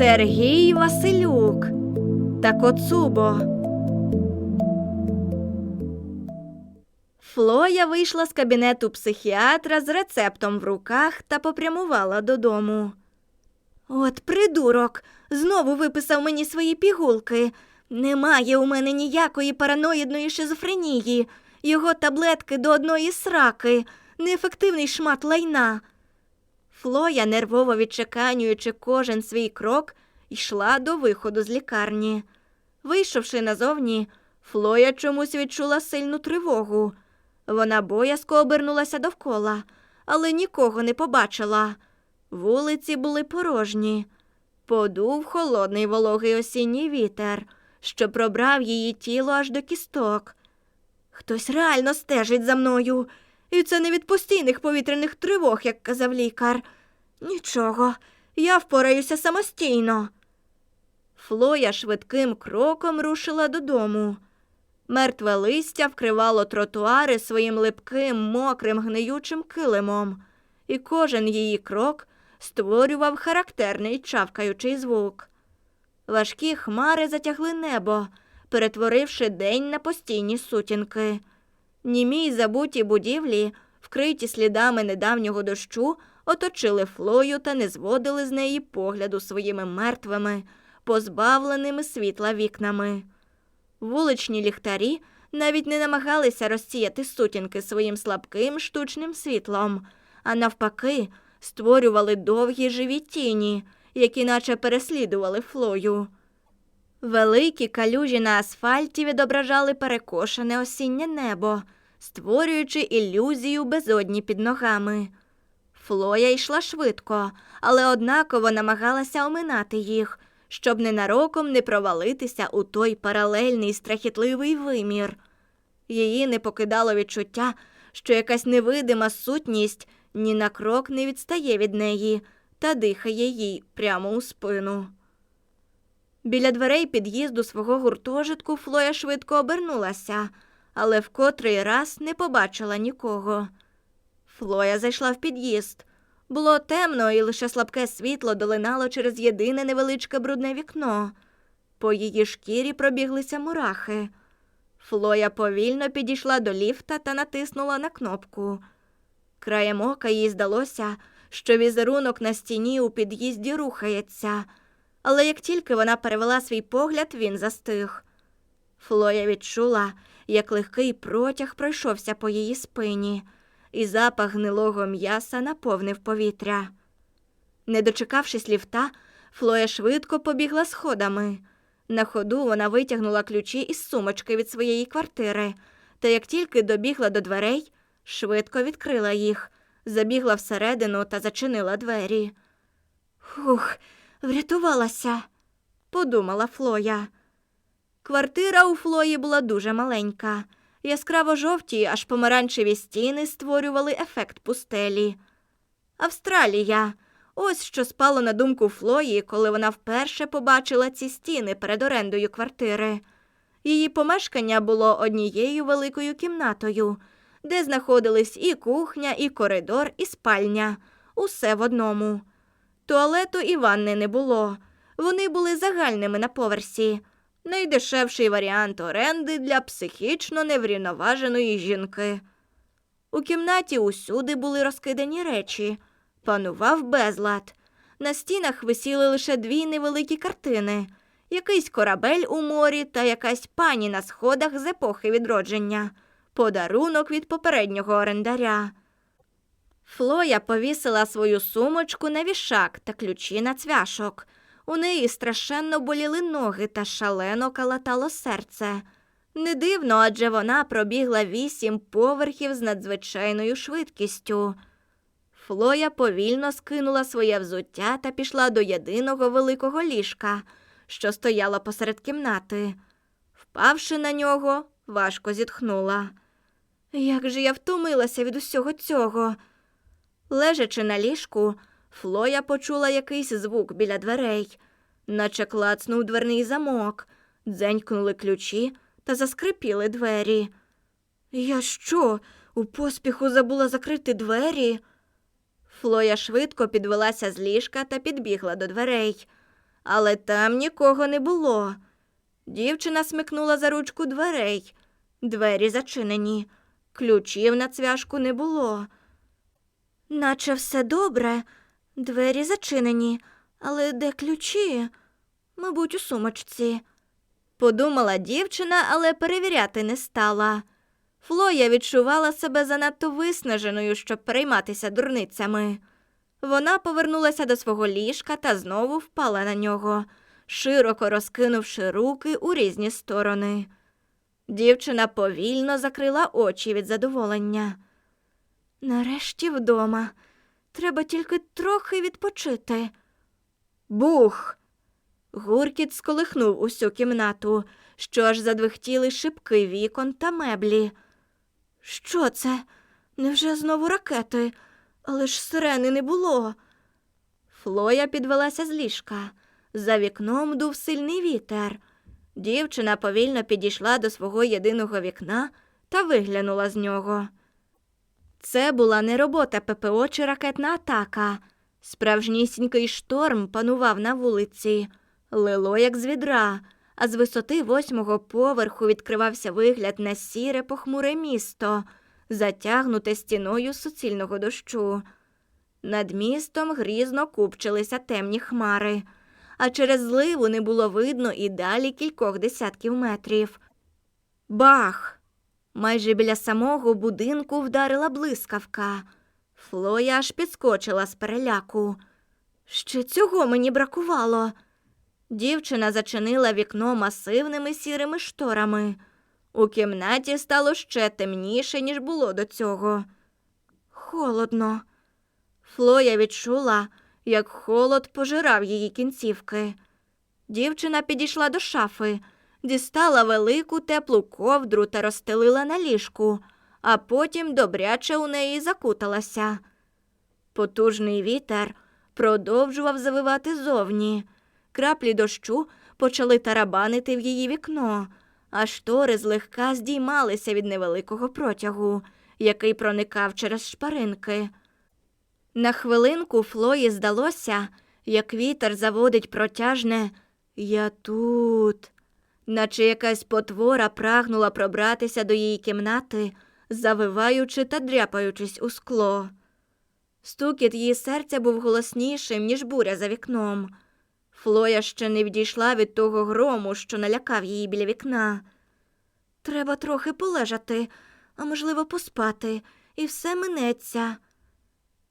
Сергій Василюк та Коцубо. Флоя вийшла з кабінету психіатра з рецептом в руках та попрямувала додому. От придурок, знову виписав мені свої пігулки. Немає у мене ніякої параноїдної шизофренії. Його таблетки до одної сраки, неефективний шмат лайна. Флоя, нервово відчеканюючи кожен свій крок, йшла до виходу з лікарні. Вийшовши назовні, Флоя чомусь відчула сильну тривогу. Вона боязко обернулася довкола, але нікого не побачила. Вулиці були порожні. Подув холодний вологий осінній вітер, що пробрав її тіло аж до кісток. Хтось реально стежить за мною, і це не від постійних повітряних тривог, як казав лікар. Нічого, я впораюся самостійно. Флоя швидким кроком рушила додому. Мертве листя вкривало тротуари своїм липким, мокрим, гниючим килимом, і кожен її крок створював характерний чавкаючий звук. Важкі хмари затягли небо, перетворивши день на постійні сутінки. Німі забуті будівлі, вкриті слідами недавнього дощу, оточили флою та не зводили з неї погляду своїми мертвими, позбавленими світла вікнами. Вуличні ліхтарі навіть не намагалися розсіяти сутінки своїм слабким штучним світлом, а навпаки, створювали довгі живі тіні, які наче переслідували флою. Великі калюжі на асфальті відображали перекошене осіннє небо, створюючи ілюзію безодні під ногами. Флоя йшла швидко, але однаково намагалася оминати їх, щоб ненароком не провалитися у той паралельний страхітливий вимір. Її не покидало відчуття, що якась невидима сутність ні на крок не відстає від неї та дихає їй прямо у спину. Біля дверей під'їзду свого гуртожитку Флоя швидко обернулася, але в котрий раз не побачила нікого. Флоя зайшла в під'їзд. Було темно, і лише слабке світло долинало через єдине невеличке брудне вікно. По її шкірі пробіглися мурахи. Флоя повільно підійшла до ліфта та натиснула на кнопку. Краєм ока їй здалося, що візерунок на стіні у під'їзді рухається, але як тільки вона перевела свій погляд, він застиг. Флоя відчула, як легкий протяг пройшовся по її спині, і запах гнилого м'яса наповнив повітря. Не дочекавшись ліфта, Флоя швидко побігла сходами. На ходу вона витягнула ключі із сумочки від своєї квартири, та як тільки добігла до дверей, швидко відкрила їх, забігла всередину та зачинила двері. Хух, врятувалася, подумала Флоя. Квартира у Флої була дуже маленька. Яскраво жовті, аж помаранчеві стіни створювали ефект пустелі. Австралія. Ось що спало на думку Флої, коли вона вперше побачила ці стіни перед орендою квартири. Її помешкання було однією великою кімнатою, де знаходились і кухня, і коридор, і спальня. Усе в одному. Туалету і ванни не було. Вони були загальними на поверсі. Найдешевший варіант оренди для психічно неврівноваженої жінки. У кімнаті усюди були розкидані речі, панував безлад. На стінах висіли лише дві невеликі картини якийсь корабель у морі та якась пані на сходах з епохи відродження, подарунок від попереднього орендаря. Флоя повісила свою сумочку на вішак та ключі на цвяшок. У неї страшенно боліли ноги та шалено калатало серце. Не дивно, адже вона пробігла вісім поверхів з надзвичайною швидкістю. Флоя повільно скинула своє взуття та пішла до єдиного великого ліжка, що стояло посеред кімнати. Впавши на нього, важко зітхнула. Як же я втомилася від усього цього. Лежачи на ліжку, Флоя почула якийсь звук біля дверей, наче клацнув дверний замок, дзенькнули ключі та заскрипіли двері. Я що, у поспіху забула закрити двері? Флоя швидко підвелася з ліжка та підбігла до дверей. але там нікого не було. Дівчина смикнула за ручку дверей. Двері зачинені, ключів на цвяшку не було. Наче все добре, двері зачинені, але де ключі? Мабуть, у сумочці. Подумала дівчина, але перевіряти не стала. Флоя відчувала себе занадто виснаженою, щоб перейматися дурницями. Вона повернулася до свого ліжка та знову впала на нього, широко розкинувши руки у різні сторони. Дівчина повільно закрила очі від задоволення. Нарешті вдома. Треба тільки трохи відпочити. Бух. Гуркіт сколихнув усю кімнату, що аж задвихтіли шибки вікон та меблі. Що це? Невже знову ракети? Але ж сирени не було. Флоя підвелася з ліжка. За вікном дув сильний вітер. Дівчина повільно підійшла до свого єдиного вікна та виглянула з нього. Це була не робота ППО чи ракетна атака. Справжнісінький шторм панував на вулиці, лило як з відра, а з висоти восьмого поверху відкривався вигляд на сіре похмуре місто, затягнуте стіною суцільного дощу. Над містом грізно купчилися темні хмари, а через зливу не було видно і далі кількох десятків метрів. Бах! Майже біля самого будинку вдарила блискавка. Флоя аж підскочила з переляку. Ще цього мені бракувало. Дівчина зачинила вікно масивними сірими шторами. У кімнаті стало ще темніше, ніж було до цього. Холодно. Флоя відчула, як холод пожирав її кінцівки. Дівчина підійшла до шафи, дістала велику теплу ковдру та розстелила на ліжку, а потім добряче у неї закуталася. Потужний вітер продовжував завивати зовні. Краплі дощу почали тарабанити в її вікно, а штори злегка здіймалися від невеликого протягу, який проникав через шпаринки. На хвилинку Флої здалося, як вітер заводить протяжне Я тут, наче якась потвора прагнула пробратися до її кімнати, завиваючи та дряпаючись у скло. Стукіт її серця був голоснішим, ніж буря за вікном. Флоя ще не відійшла від того грому, що налякав її біля вікна. Треба трохи полежати, а можливо, поспати, і все минеться.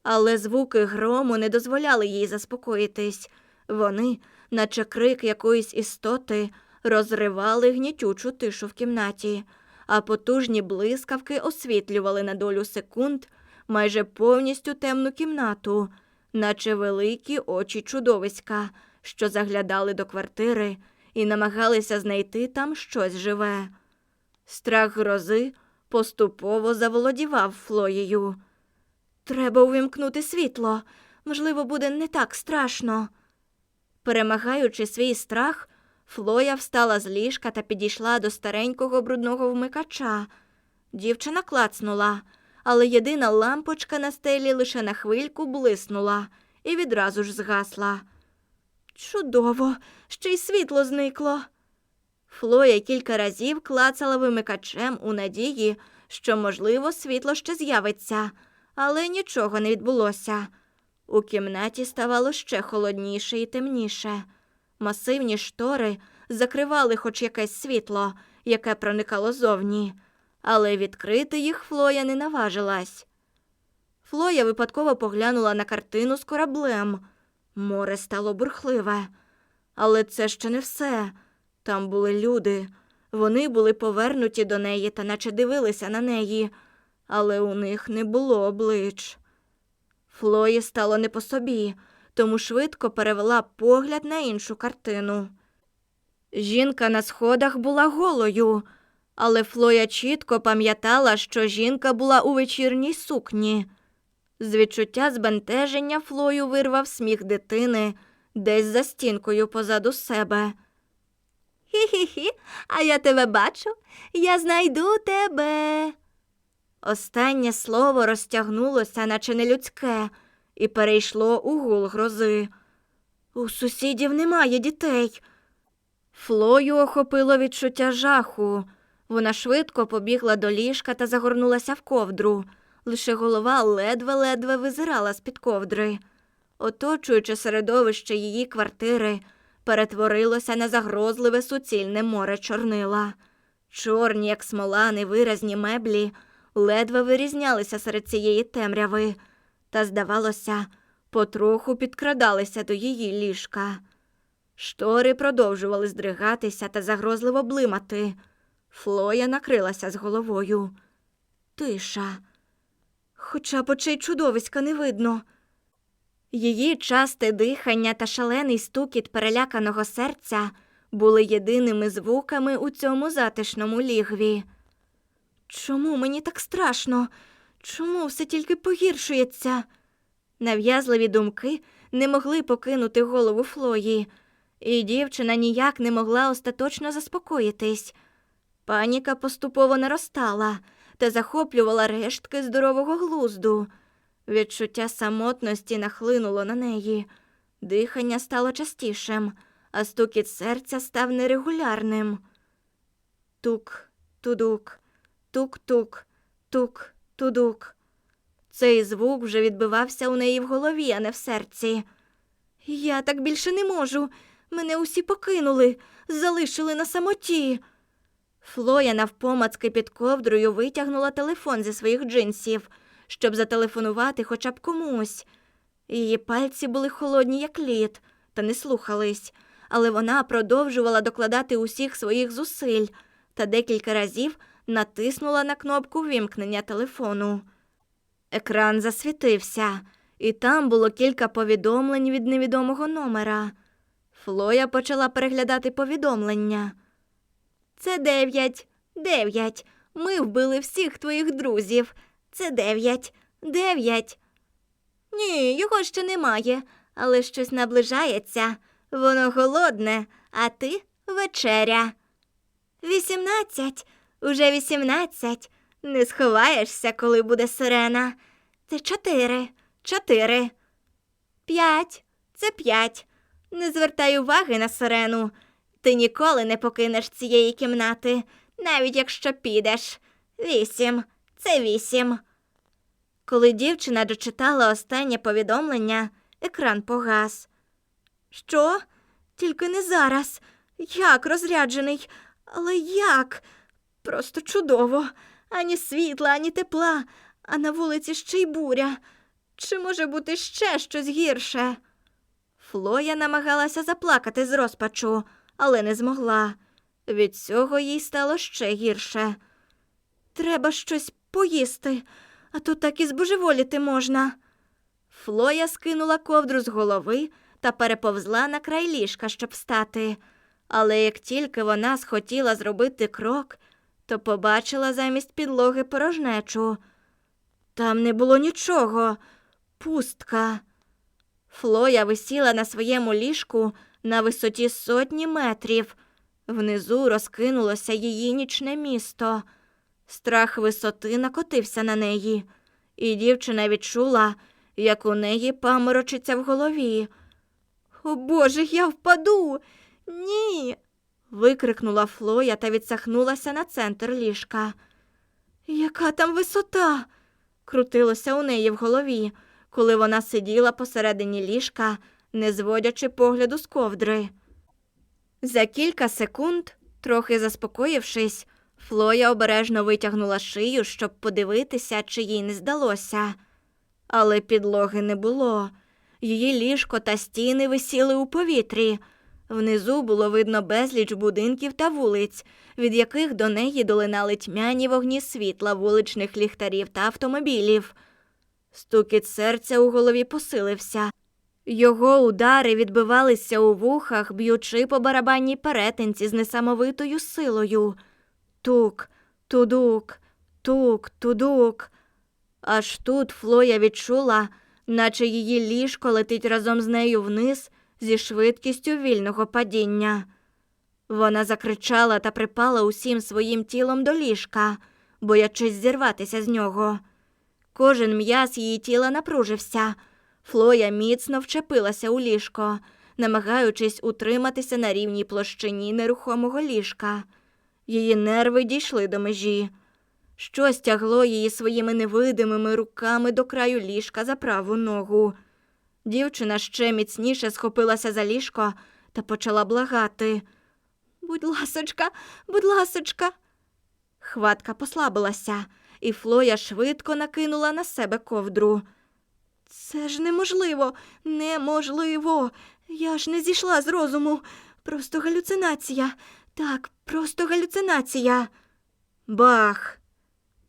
Але звуки грому не дозволяли їй заспокоїтись. Вони, наче крик якоїсь істоти, розривали гнітючу тишу в кімнаті, а потужні блискавки освітлювали на долю секунд майже повністю темну кімнату, наче великі очі чудовиська, що заглядали до квартири і намагалися знайти там щось живе. Страх грози поступово заволодівав Флоєю. Треба увімкнути світло. Можливо, буде не так страшно. Перемагаючи свій страх, Флоя встала з ліжка та підійшла до старенького брудного вмикача. Дівчина клацнула, але єдина лампочка на стелі лише на хвильку блиснула і відразу ж згасла. Чудово, ще й світло зникло. Флоя кілька разів клацала вимикачем у надії, що, можливо, світло ще з'явиться, але нічого не відбулося. У кімнаті ставало ще холодніше і темніше. Масивні штори закривали хоч якесь світло, яке проникало зовні, але відкрити їх Флоя не наважилась. Флоя випадково поглянула на картину з кораблем. Море стало бурхливе. Але це ще не все. Там були люди. Вони були повернуті до неї та наче дивилися на неї, але у них не було облич. Флої стало не по собі, тому швидко перевела погляд на іншу картину. Жінка на сходах була голою, але Флоя чітко пам'ятала, що жінка була у вечірній сукні. З відчуття збентеження Флою вирвав сміх дитини десь за стінкою позаду себе. Хі-хі-хі, а я тебе бачу, я знайду тебе. Останнє слово розтягнулося, наче нелюдське, і перейшло у гул грози. У сусідів немає дітей. Флою охопило відчуття жаху. Вона швидко побігла до ліжка та загорнулася в ковдру. Лише голова ледве-ледве визирала з-під ковдри. Оточуюче середовище її квартири перетворилося на загрозливе суцільне море чорнила. Чорні, як смола, невиразні меблі ледве вирізнялися серед цієї темряви, та, здавалося, потроху підкрадалися до її ліжка. Штори продовжували здригатися та загрозливо блимати. Флоя накрилася з головою. Тиша. Хоча б очей чудовиська не видно. Її часте дихання та шалений стукіт переляканого серця були єдиними звуками у цьому затишному лігві. Чому мені так страшно? Чому все тільки погіршується? Нав'язливі думки не могли покинути голову Флої, і дівчина ніяк не могла остаточно заспокоїтись. Паніка поступово наростала та захоплювала рештки здорового глузду. Відчуття самотності нахлинуло на неї. Дихання стало частішим, а стукіт серця став нерегулярним. Тук, тудук, тук-тук, тук, тудук. Цей звук вже відбивався у неї в голові, а не в серці. Я так більше не можу. Мене усі покинули, залишили на самоті. Флоя навпомацки під ковдрою витягнула телефон зі своїх джинсів, щоб зателефонувати хоча б комусь. Її пальці були холодні, як лід, та не слухались, але вона продовжувала докладати усіх своїх зусиль та декілька разів натиснула на кнопку вімкнення телефону. Екран засвітився, і там було кілька повідомлень від невідомого номера. Флоя почала переглядати повідомлення. Це дев'ять, дев'ять. Ми вбили всіх твоїх друзів. Це дев'ять, дев'ять. Ні, його ще немає, але щось наближається. Воно голодне, а ти вечеря. Вісімнадцять, уже вісімнадцять. Не сховаєшся, коли буде сирена. Це чотири, чотири. П'ять, це п'ять. Не звертай уваги на сирену. Ти ніколи не покинеш цієї кімнати, навіть якщо підеш. Вісім, це вісім. Коли дівчина дочитала останнє повідомлення, екран погас. Що? Тільки не зараз. Як розряджений? Але як? Просто чудово. Ані світла, ані тепла, а на вулиці ще й буря. Чи може бути ще щось гірше? Флоя намагалася заплакати з розпачу, але не змогла. Від цього їй стало ще гірше. Треба щось поїсти, а то так і збожеволіти можна. Флоя скинула ковдру з голови та переповзла на край ліжка, щоб встати. Але як тільки вона схотіла зробити крок, то побачила замість підлоги порожнечу. Там не було нічого, пустка. Флоя висіла на своєму ліжку на висоті сотні метрів. Внизу розкинулося її нічне місто. Страх висоти накотився на неї, і дівчина відчула, як у неї паморочиться в голові. О Боже, я впаду. Ні. Викрикнула Флоя та відсахнулася на центр ліжка. Яка там висота? крутилося у неї в голові, коли вона сиділа посередині ліжка, не зводячи погляду з ковдри. За кілька секунд, трохи заспокоївшись, Флоя обережно витягнула шию, щоб подивитися, чи їй не здалося. Але підлоги не було. Її ліжко та стіни висіли у повітрі. Внизу було видно безліч будинків та вулиць, від яких до неї долинали тьмяні вогні світла вуличних ліхтарів та автомобілів. Стукіт серця у голові посилився. Його удари відбивалися у вухах, б'ючи по барабанній перетинці з несамовитою силою. Тук, тудук, тук, тудук. Аж тут Флоя відчула, наче її ліжко летить разом з нею вниз зі швидкістю вільного падіння. Вона закричала та припала усім своїм тілом до ліжка, боячись зірватися з нього. Кожен м'яз її тіла напружився. Флоя міцно вчепилася у ліжко, намагаючись утриматися на рівній площині нерухомого ліжка. Її нерви дійшли до межі. Щось тягло її своїми невидимими руками до краю ліжка за праву ногу. Дівчина ще міцніше схопилася за ліжко та почала благати. Будь ласочка, будь ласочка. Хватка послабилася, і Флоя швидко накинула на себе ковдру. Це ж неможливо, неможливо. Я ж не зійшла з розуму. Просто галюцинація. Так, просто галюцинація. Бах!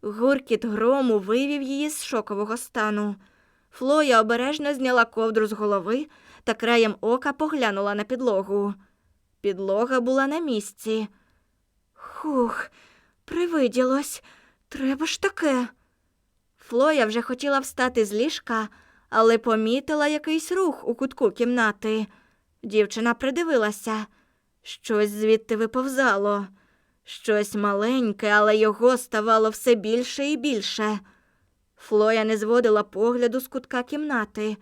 Гуркіт грому вивів її з шокового стану. Флоя обережно зняла ковдру з голови та краєм ока поглянула на підлогу. Підлога була на місці. Хух, привиділось. Треба ж таке. Флоя вже хотіла встати з ліжка, але помітила якийсь рух у кутку кімнати. Дівчина придивилася. Щось звідти виповзало. Щось маленьке, але його ставало все більше і більше. Флоя не зводила погляду з кутка кімнати,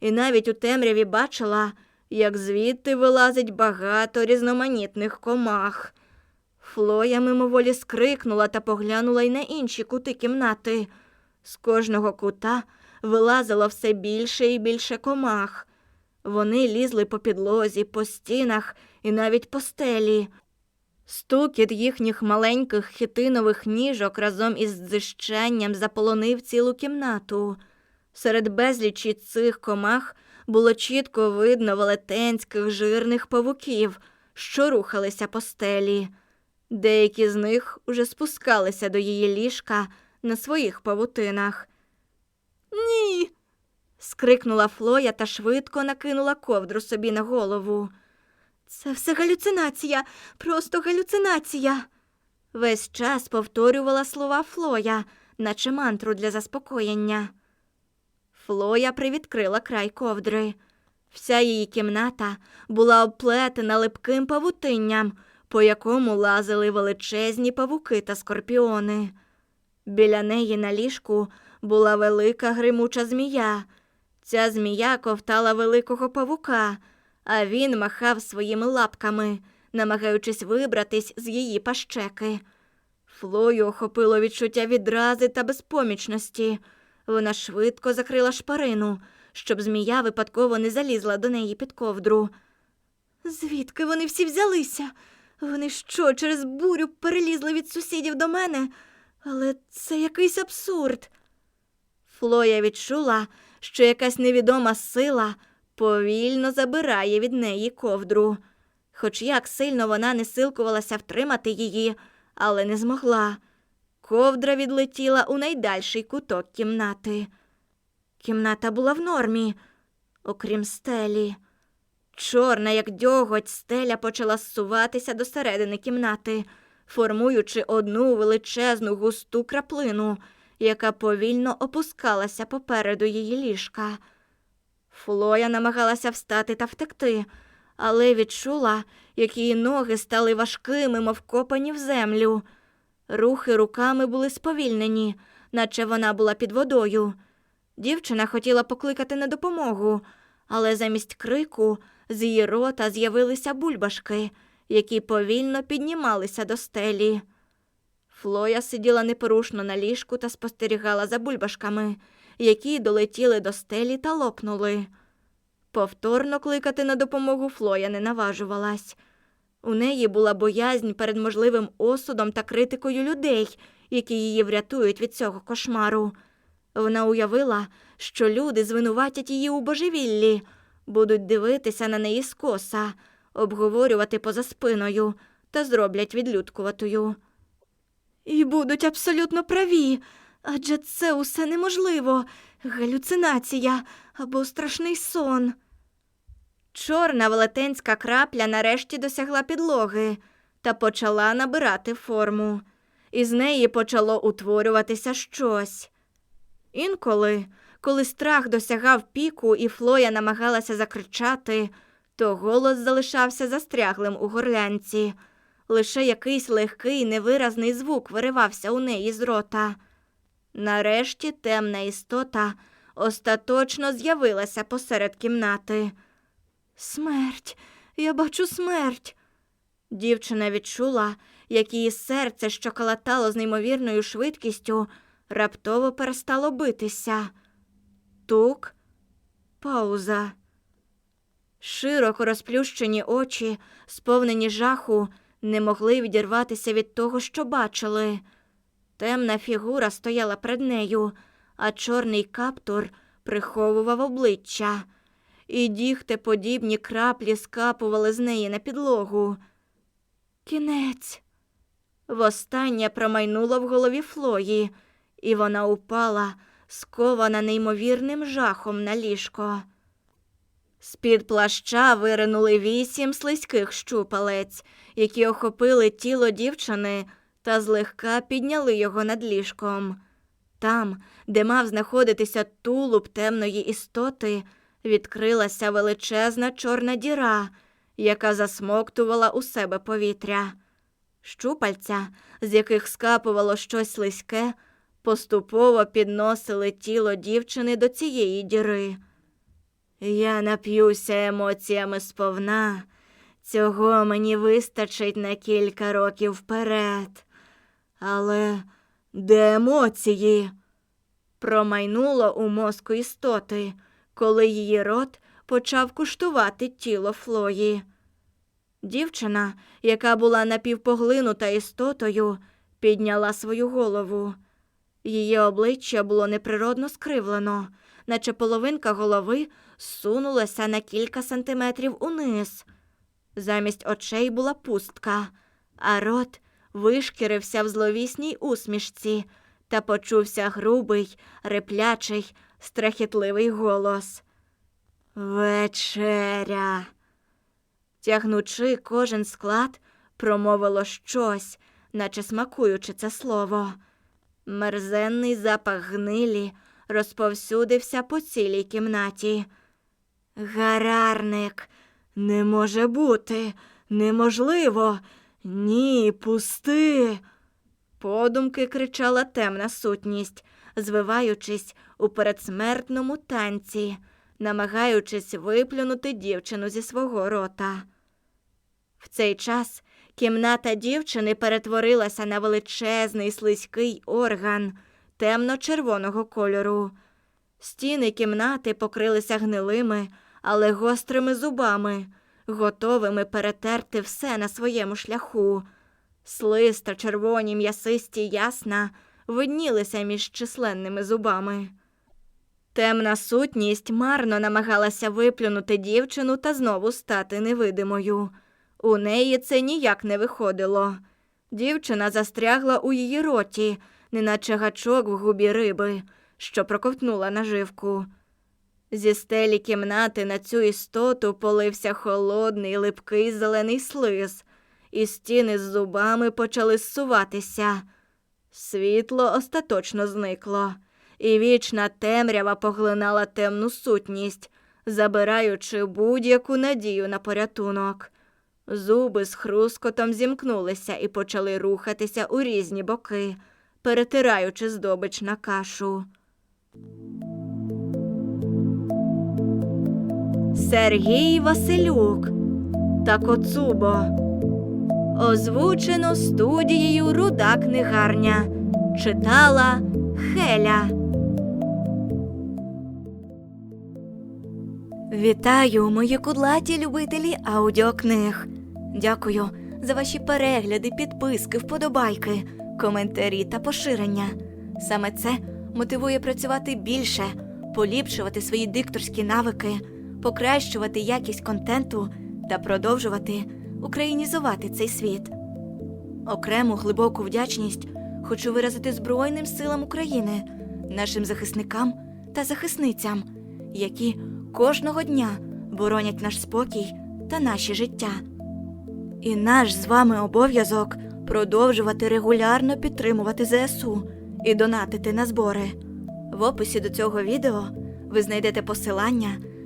і навіть у темряві бачила, як звідти вилазить багато різноманітних комах. Флоя мимоволі скрикнула та поглянула й на інші кути кімнати. З кожного кута вилазило все більше і більше комах. Вони лізли по підлозі, по стінах і навіть по стелі. Стукіт їхніх маленьких хітинових ніжок разом із дзищанням заполонив цілу кімнату. Серед безлічі цих комах було чітко видно велетенських жирних павуків, що рухалися по стелі. Деякі з них уже спускалися до її ліжка на своїх павутинах. Ні. скрикнула Флоя та швидко накинула ковдру собі на голову. Це все галюцинація, просто галюцинація. Весь час повторювала слова Флоя, наче мантру для заспокоєння. Флоя привідкрила край ковдри. Вся її кімната була обплетена липким павутинням, по якому лазили величезні павуки та скорпіони. Біля неї на ліжку була велика гримуча змія. Ця змія ковтала великого павука, а він махав своїми лапками, намагаючись вибратись з її пащеки. Флою охопило відчуття відрази та безпомічності. Вона швидко закрила шпарину, щоб змія випадково не залізла до неї під ковдру. Звідки вони всі взялися? Вони що, через бурю перелізли від сусідів до мене? Але це якийсь абсурд. Флоя відчула, що якась невідома сила повільно забирає від неї ковдру. Хоч як сильно вона не силкувалася втримати її, але не змогла. Ковдра відлетіла у найдальший куток кімнати. Кімната була в нормі, окрім стелі. Чорна, як дьоготь, стеля почала зсуватися до середини кімнати, формуючи одну величезну густу краплину, яка повільно опускалася попереду її ліжка. Флоя намагалася встати та втекти, але відчула, як її ноги стали важкими, мов копані в землю. Рухи руками були сповільнені, наче вона була під водою. Дівчина хотіла покликати на допомогу, але замість крику з її рота з'явилися бульбашки, які повільно піднімалися до стелі. Флоя сиділа непорушно на ліжку та спостерігала за бульбашками, які долетіли до стелі та лопнули. Повторно кликати на допомогу Флоя не наважувалась. У неї була боязнь перед можливим осудом та критикою людей, які її врятують від цього кошмару. Вона уявила, що люди звинуватять її у божевіллі, будуть дивитися на неї скоса, обговорювати поза спиною та зроблять відлюдкуватою. І будуть абсолютно праві, адже це усе неможливо галюцинація або страшний сон. Чорна велетенська крапля нарешті досягла підлоги та почала набирати форму. Із неї почало утворюватися щось. Інколи, коли страх досягав піку і Флоя намагалася закричати, то голос залишався застряглим у горлянці. Лише якийсь легкий невиразний звук виривався у неї з рота. Нарешті темна істота остаточно з'явилася посеред кімнати. Смерть, я бачу смерть. Дівчина відчула, як її серце, що калатало з неймовірною швидкістю, раптово перестало битися. Тук, пауза. Широко розплющені очі, сповнені жаху, не могли відірватися від того, що бачили. Темна фігура стояла перед нею, а чорний каптур приховував обличчя, і дігтеподібні краплі скапували з неї на підлогу. Кінець. Востаннє промайнуло в голові Флої, і вона упала, скована неймовірним жахом на ліжко. З-під плаща виринули вісім слизьких щупалець, які охопили тіло дівчини та злегка підняли його над ліжком. Там, де мав знаходитися тулуб темної істоти, відкрилася величезна чорна діра, яка засмоктувала у себе повітря. Щупальця, з яких скапувало щось слизьке, поступово підносили тіло дівчини до цієї діри. Я нап'юся емоціями сповна. Цього мені вистачить на кілька років вперед. Але де емоції? Промайнуло у мозку істоти, коли її рот почав куштувати тіло Флої. Дівчина, яка була напівпоглинута істотою, підняла свою голову. Її обличчя було неприродно скривлено, наче половинка голови сунулася на кілька сантиметрів униз. Замість очей була пустка, а рот вишкірився в зловісній усмішці та почувся грубий, реплячий, страхітливий голос. Вечеря. Тягнучи кожен склад, промовило щось, наче смакуючи це слово. Мерзенний запах гнилі розповсюдився по цілій кімнаті. Гарарник, не може бути, неможливо. Ні, пусти. Подумки кричала темна сутність, звиваючись у передсмертному танці, намагаючись виплюнути дівчину зі свого рота. В цей час кімната дівчини перетворилася на величезний слизький орган темно-червоного кольору. Стіни кімнати покрилися гнилими, але гострими зубами, готовими перетерти все на своєму шляху. Слиз та червоні м'ясисті ясна виднілися між численними зубами. Темна сутність марно намагалася виплюнути дівчину та знову стати невидимою. У неї це ніяк не виходило. Дівчина застрягла у її роті, неначе гачок в губі риби, що проковтнула наживку. Зі стелі кімнати на цю істоту полився холодний липкий зелений слиз, і стіни з зубами почали зсуватися. Світло остаточно зникло, і вічна темрява поглинала темну сутність, забираючи будь-яку надію на порятунок. Зуби з хрускотом зімкнулися і почали рухатися у різні боки, перетираючи здобич на кашу. Сергій Василюк та Коцубо. Озвучено студією Руда книгарня. Читала Хеля. Вітаю, мої кудлаті любителі аудіокниг. Дякую за ваші перегляди, підписки, вподобайки, коментарі та поширення. Саме це мотивує працювати більше, поліпшувати свої дикторські навики, покращувати якість контенту та продовжувати українізувати цей світ. Окрему глибоку вдячність хочу виразити Збройним силам України, нашим захисникам та захисницям, які кожного дня боронять наш спокій та наші життя. І наш з вами обов'язок продовжувати регулярно підтримувати ЗСУ і донатити на збори. В описі до цього відео ви знайдете посилання